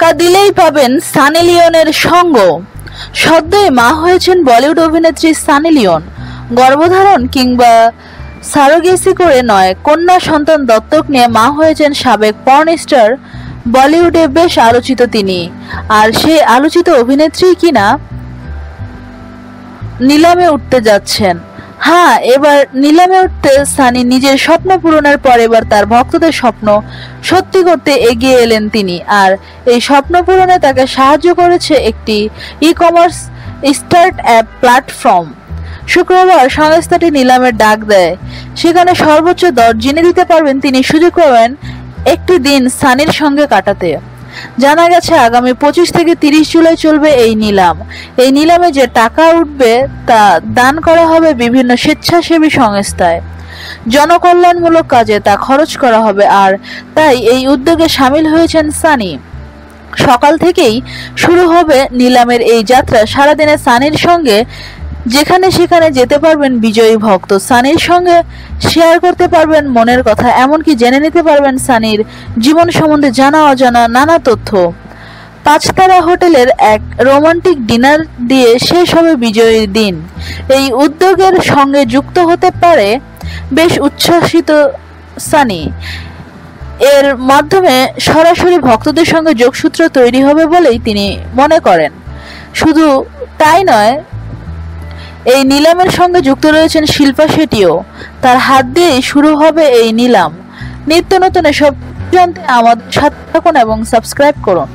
টাকা দিলেই পাবেন সানি লিওনের সঙ্গ। সদ্যই মা হয়েছেন বলিউড অভিনেত্রী সানি লিওন। গর্ভধারণ কিংবা সারোগেসি করে নয়, কন্যা সন্তান দত্তক নিয়ে মা হয়েছেন সাবেক পর্ন স্টার বলিউডে বেশ আলোচিত তিনি। আর সেই আলোচিত অভিনেত্রী কিনা নিলামে উঠতে যাচ্ছেন। হ্যাঁ এবার নিলামে উঠতে সানি নিজের স্বপ্ন পূরণের পর এবার তার ভক্তদের স্বপ্ন সত্যি করতে এগিয়ে এলেন তিনি। আর এই স্বপ্ন পূরণে তাকে সাহায্য করেছে একটি e commerce startup platform শুক্রবার সংস্থাটি নিলামের ডাক দেয়। সেখানে সর্বোচ্চ দর জেনে দিতে পারবেন তিনি। সুযোগ পাবেন একটি দিন সানির সঙ্গে কাটাতে। জানা গেছে, আগামী পঁচিশ থেকে তিরিশ জুলাই চলবে এই নিলাম। এই নিলামে যে টাকা উঠবে তা দান করা হবে বিভিন্ন স্বেচ্ছাসেবী সংস্থায়। জনকল্যাণমূলক কাজে তা খরচ করা হবে আর তাই এই উদ্যোগে সামিল হয়েছেন সানি। সকাল থেকেই শুরু হবে নিলামের এই যাত্রা। সারাদিনে সানির সঙ্গে যেখানে সেখানে যেতে পারবেন বিজয়ী ভক্ত। সানির সঙ্গে শেয়ার করতে পারবেন মনের কথা, এমনকি জেনে নিতে পারবেন সানির জীবন সম্বন্ধে জানা অজানা নানা তথ্য। পাঁচতারা হোটেলের এক রোমান্টিক ডিনার দিয়ে শেষ হবে বিজয়ীর দিন। এই উদ্যোগের সঙ্গে যুক্ত হতে পারে বেশ উচ্ছ্বাসিত সানি। এর মাধ্যমে সরাসরি ভক্তদের সঙ্গে যোগসূত্র তৈরি হবে বলেই তিনি মনে করেন। শুধু তাই নয় এই নিলামের সঙ্গে যুক্ত রয়েছেন শিল্পা শেঠিও। তার হাত দিয়েই শুরু হবে এই নিলাম। নিত্য নতুন এসব জানতে আমাদের সাথে থাকুন এবং সাবস্ক্রাইব করুন।